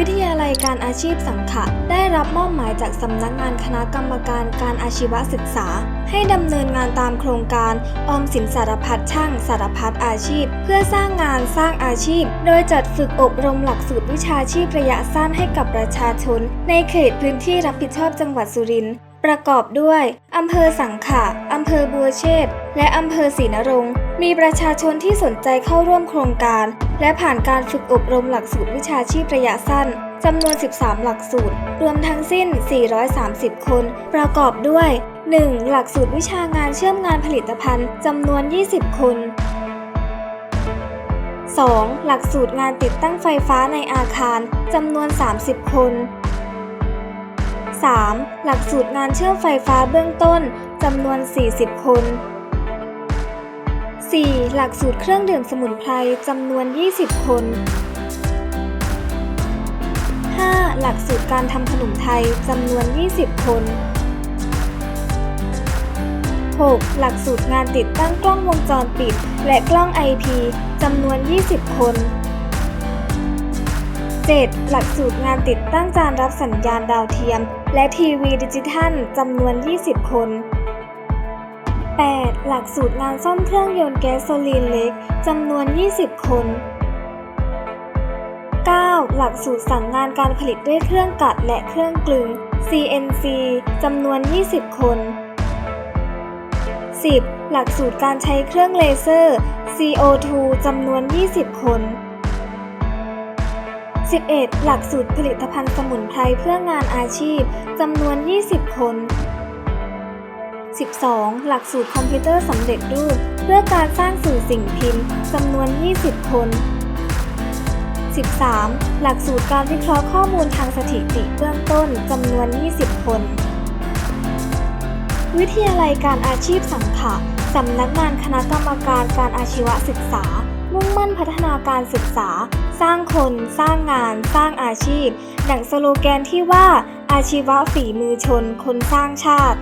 วิทยาลัยการอาชีพสังขะได้รับมอบหมายจากสำนักงานคณะกรรมการการอาชีวศึกษา ให้ดำเนินงานตามโครงการออมสินสารพัดช่างสารพัดอาชีพ เพื่อสร้างงานสร้างอาชีพ โดยจัดฝึกอบรมหลักสูตรวิชาชีพระยะสั้นให้กับประชาชน ในเขตพื้นที่รับผิดชอบจังหวัดสุรินทร์ ประกอบด้วยอำเภอสังขะอำเภอบัวเชษและอำเภอศรีนรงค์มีประชาชนที่สนใจเข้าร่วมโครงการ และผ่านการฝึกอบรมหลักสูตรวิชาชีพระยะสั้นจำนวน 13 หลักสูตร รวมทั้งสิ้น 430 คน ประกอบด้วย 1. หลักสูตรวิชางานเชื่อมงานผลิตภัณฑ์จำนวน 20 คน 2. หลักสูตรงานติดตั้งไฟฟ้าในอาคารจำนวน 30 คน 3. หลักสูตรงานเชื่อมไฟฟ้าเบื้องต้นจำนวน 40 คน 4. หลักสูตรเครื่องดื่มสมุนไพรจำนวน 20 คน 5. หลักสูตรการทำขนมไทยจำนวน 20 คน 6. หลักสูตรงานติดตั้งกล้องวงจรปิด และกล้อง IP จำนวน 20 คน 7. หลักสูตรงานติดตั้งจานรับสัญญาณดาวเทียม และทีวีดิจิทัลจำนวน 20 คน 8. หลักสูตรงานซ่อมเครื่องยนต์แก๊สโซลีนเล็กจำนวน 20 คน 9. หลักสูตรสั่งงานการผลิตด้วยเครื่องกัดและเครื่องกลึง CNC จำนวน 20 คน 10. หลักสูตรการใช้เครื่องเลเซอร์ CO2 จำนวน 20 คน 11. หลักสูตรผลิตภัณฑ์สมุนไพรเพื่องานอาชีพ จำนวน 20 คน 12. หลักสูตรคอมพิวเตอร์สำเร็จรูป เพื่อการสร้างสื่อสิ่งพิมพ์จำนวน 20 คน 13. หลักสูตรการวิเคราะห์ข้อมูลทางสถิติเบื้องต้นจำนวน 20 คน วิทยาลัยการอาชีพสังขะสำนักงานคณะกรรมการการอาชีวศึกษา มุ่งมั่นพัฒนาการศึกษา สร้างคน สร้างงาน สร้างอาชีพ ดังสโลแกนที่ว่าอาชีวะฝีมือชน คนสร้างชาติ